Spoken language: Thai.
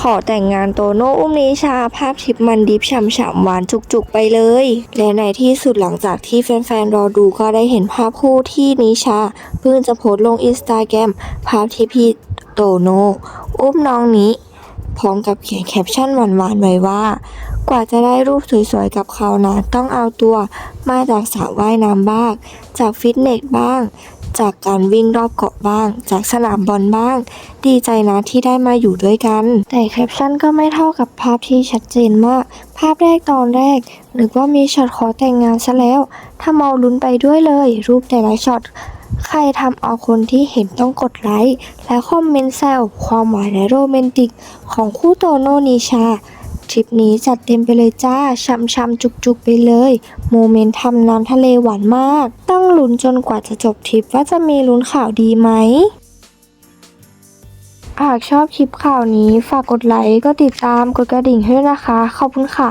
ขอแต่งงานโตโน่อุ้มนิชา ภาพทิปมันดิฟฉ่ำๆหวานจุกๆไปเลย และในที่สุดหลังจากที่แฟนๆ รอดูก็ได้เห็นภาพคู่ที่นิชา เพิ่งจะโพสลงอินสตาแกรมภาพที่พี่โตโน่อุ้มน้องนี้ พร้อมกับเขียนแคปชั่นหวานๆไว้ว่า กว่าจะได้รูปสวยๆ กับเขานะ ต้องเอาตัวมาจากสระว่ายน้ำบ้าง จากฟิตเนสบ้าง จากการวิ่งรอบเกาะบ้าง จากสนามบอลบ้าง ดีใจนะที่ได้มาอยู่ด้วยกัน แต่แคปชั่นก็ไม่เท่ากับภาพที่ชัดเจนมาก ภาพแรกตอนแรกนึกว่ามีช็อตขอแต่งงานซะแล้ว ถ้าเมาลุ้นไปด้วยเลย รูปแต่ละช็อตใครทำเอาคนที่เห็นต้องกดไลค์และคอมเมนต์แซวความหวานและโรแมนติก ของคู่โตโนนิชา ริปนี้จัดเต็มไปเลยจ้าช้ำๆจุกๆไปเลย โมเมนต์ทำน้ำทะเลหวานมาก ต้องลุ้นจนกว่าจะจบทริปว่าจะมีลุ้นข่าวดีไหมหากชอบคลิปข่าวนี้ฝากกดไลค์ก็ติดตามกดกระดิ่งให้นะคะ ขอบคุณค่ะ